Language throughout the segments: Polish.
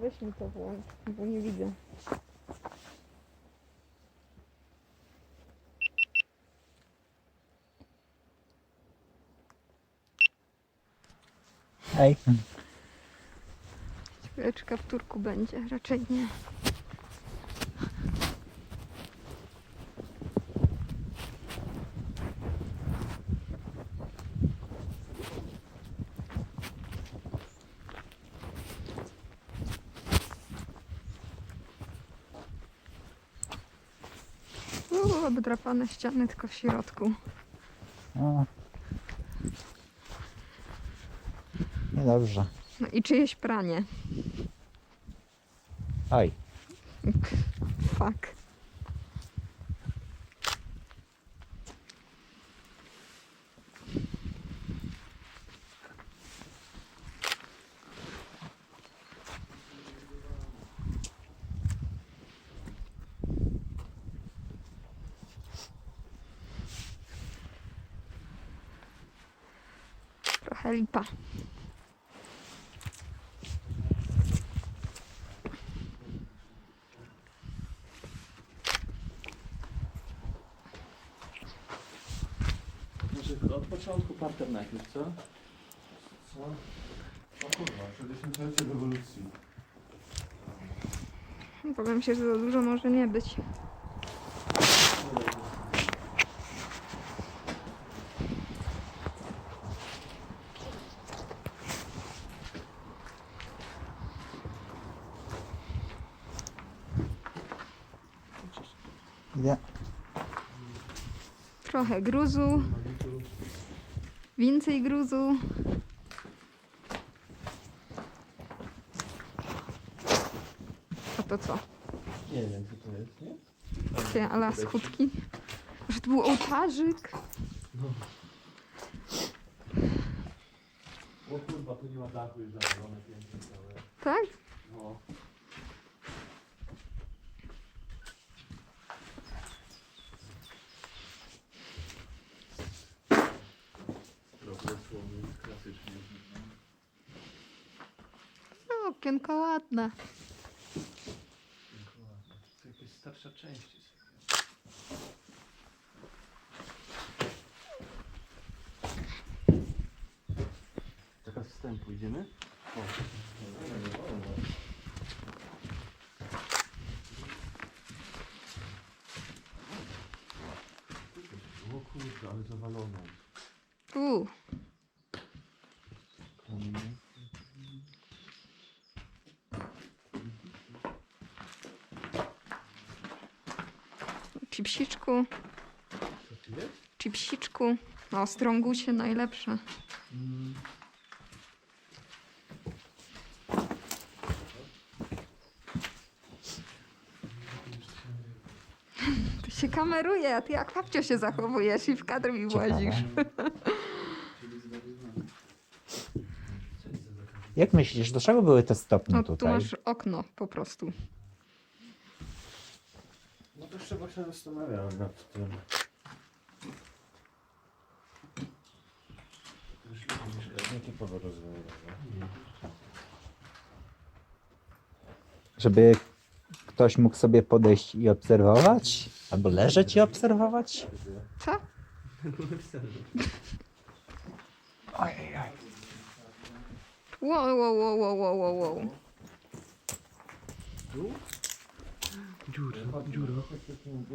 weź mi to włącz, bo nie widzę. Ej, Chwileczka w turku będzie, raczej nie. Uuu, obdrapane ściany tylko w środku. o. Niedobrze. No i czyjeś pranie. Oj, Fuck. Trochę lipa. Może od początku parter najpierw, co? Co? O kurwa, 60 rewolucji. Powiem się, że za dużo może nie być. Trochę gruzu, więcej gruzu. A to co? Nie wiem, co to jest, nie? Takie ala schudki? Że to był ołtarzyk? O kurwa, tu nie ma dachu już pięknie całe. Tak? No. Okienko ładne. To jakaś starsza część jest. Taka wstępu idziemy? O. O kurde, ale zawaloną. Uuu, chipsiczku, Co tu jest? chipsiczku. No, strągusie najlepsze. Ty się kameruje, a ty jak babcio się zachowujesz i w kadr mi włazisz. Jak myślisz, do czego były te stopnie No tu tutaj? masz okno po prostu. Jeszcze właśnie zastanawiałem nad tym. Rozwiązane. Żeby ktoś mógł sobie podejść i obserwować? Albo leżeć i obserwować? Co? Ojej, oj. Wow, wow, wow, wow, wow, wow, wow. Dziura, Dziura.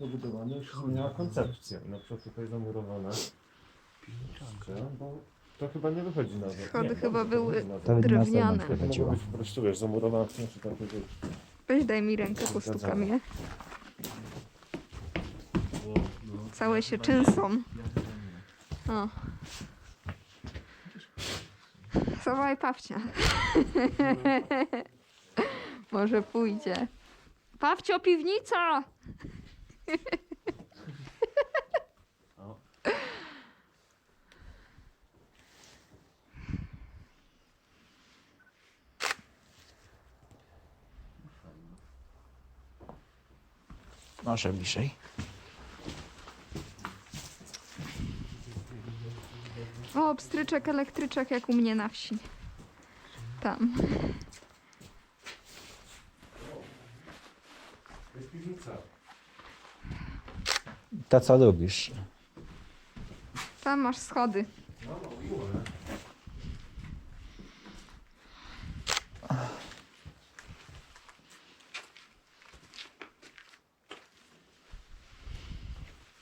Dobudowane już zmieniała koncepcję. Na przykład tutaj zamurowane. Bo to chyba nie wychodzi na zewnątrz. Schody Nie, chyba były na zewnątrz. Na Drewniane. zewnątrz To mogło wychodziło. być po prostu, wiesz, zamurowane w sensie takie, wiesz, Weź daj mi rękę, postukam je. Całe się częsą. O. Zobacz Pawcia. Może pójdzie. Pawcio, piwnica! O. Może bliżej. O, pstryczek, elektryczek jak u mnie na wsi. Tam. To jest piwnica. To co lubisz. Tam masz schody.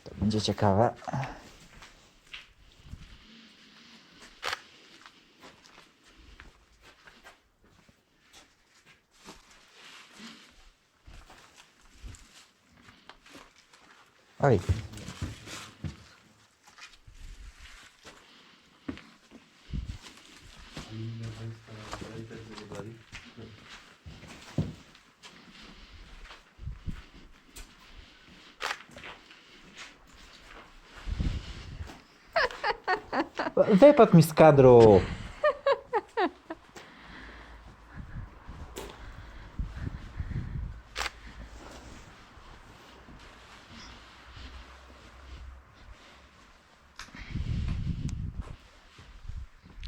To będzie ciekawe. Oj, Inne państwa na i też wyglądali. wypadł mi z kadru.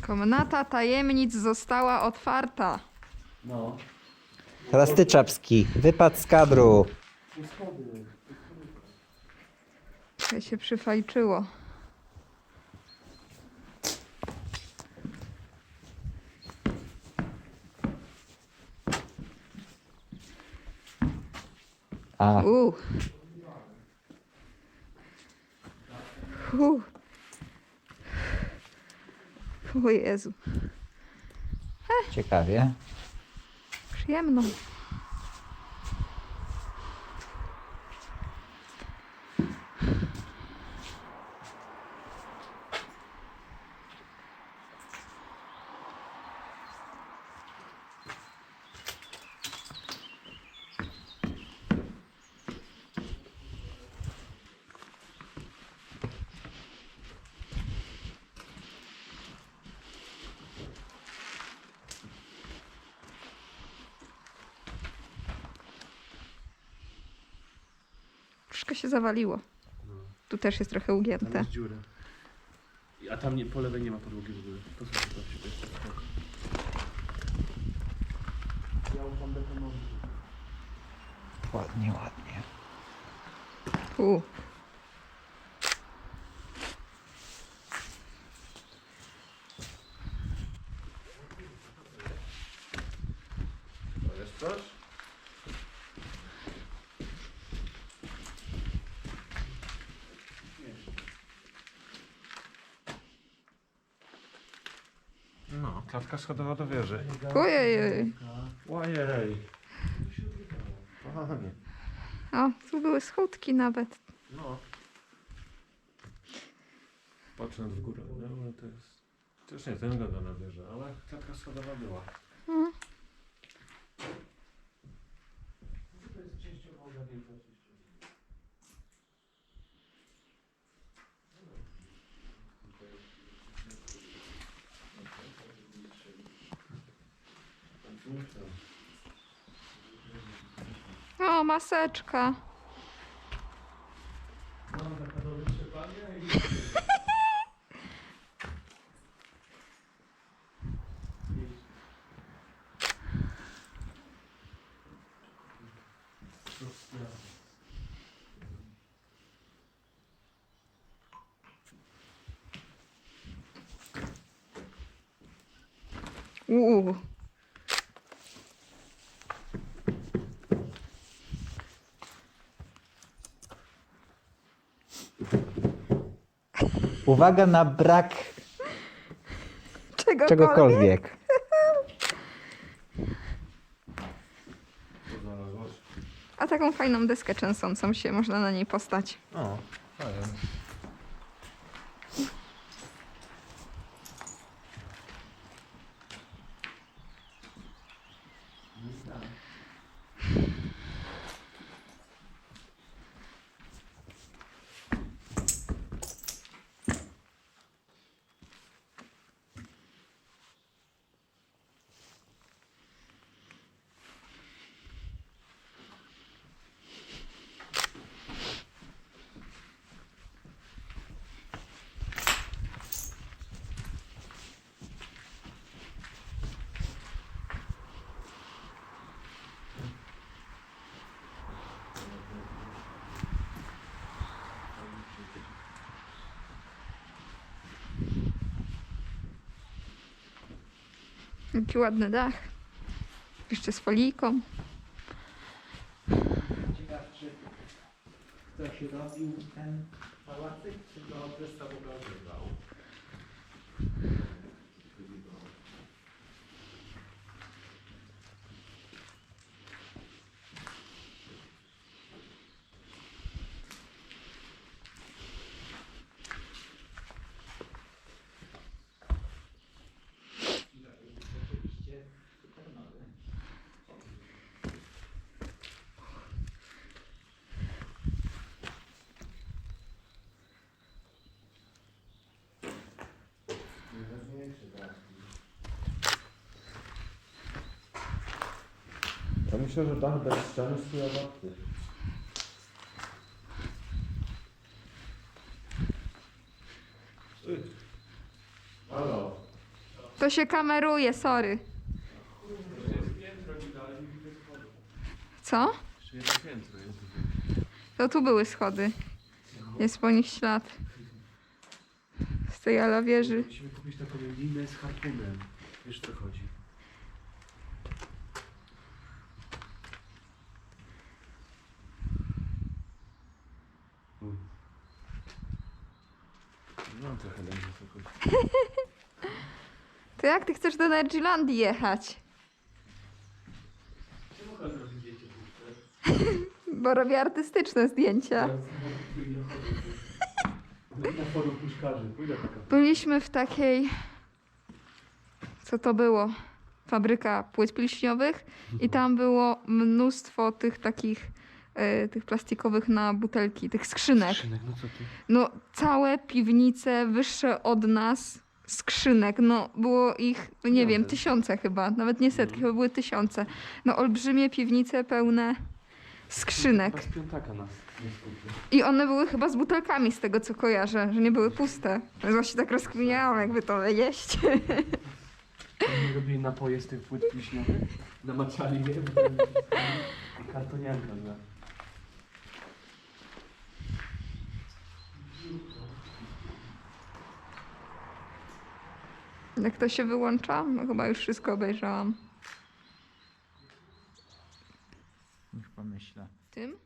Komnata tajemnic została otwarta. No. Teraz ty czapski. Wypadł z kadru. To się przyfajczyło. A, U. U. O Jezu, ciekawie. przyjemno. Wszystko się zawaliło. No. Tu też jest trochę Tam ugięte. jest dziura. I- A tam nie, po lewej nie ma podłogi w ogóle. To są to spoko. Ja ufam betonowi. Ładnie, ładnie. U. To jest coś? No, klatka schodowa do wieży. Ojej. Ojej. O, tu były schódki nawet. No. Patrząc w górę, no ale to jest... Też nie ten wygląda na wieżę, ale klatka schodowa była. Mhm. To jest częściowo ogarnięta O, maseczka. Uuu. Uwaga na brak Czegokolwiek. czegokolwiek. A taką fajną deskę trzęsącą się, można na niej postać. O, fajnie. Jaki ładny dach. Jeszcze z folijką. Ciekaw, czy ktoś robił ten pałacyk, czy go odrestaurowywał? Rzeczywiście myślę, że dach bez ściany jest warty. Halo. To się kameruje, sorry. Co? Jeszcze jedno piętro jest. To tu były schody. Jest po nich ślad. Z tej ala wieży. Musimy kupić taką linę z harpunem. Wiesz co chodzi. No trochę co chodzi. To jak ty chcesz do Nerdzilandii jechać? Czemu chodzi robić zdjęcie puszczę? Bo robię artystyczne zdjęcia. Na forum puszkarzy. Pójdę taka. Byliśmy w takiej. Co to było? Fabryka płyt pilśniowych i tam było mnóstwo tych takich e, tych plastikowych na butelki, tych skrzynek. Skrzynek, no co ty? No całe piwnice wyższe od nas skrzynek. No było ich, no nie wiem, tysiące chyba, nawet nie setki, chyba były tysiące. No olbrzymie piwnice pełne skrzynek. Z piątaka nas nie. I one były chyba z butelkami z tego co kojarzę, że nie były puste. Więc właśnie tak rozkminiałam, jakby to jeść. Oni robili napoje z tych płyt wiśniowych, namaczali je, bo to kartonianka. Jak to się wyłącza? No chyba już wszystko obejrzałam. Niech pomyślę. Tym?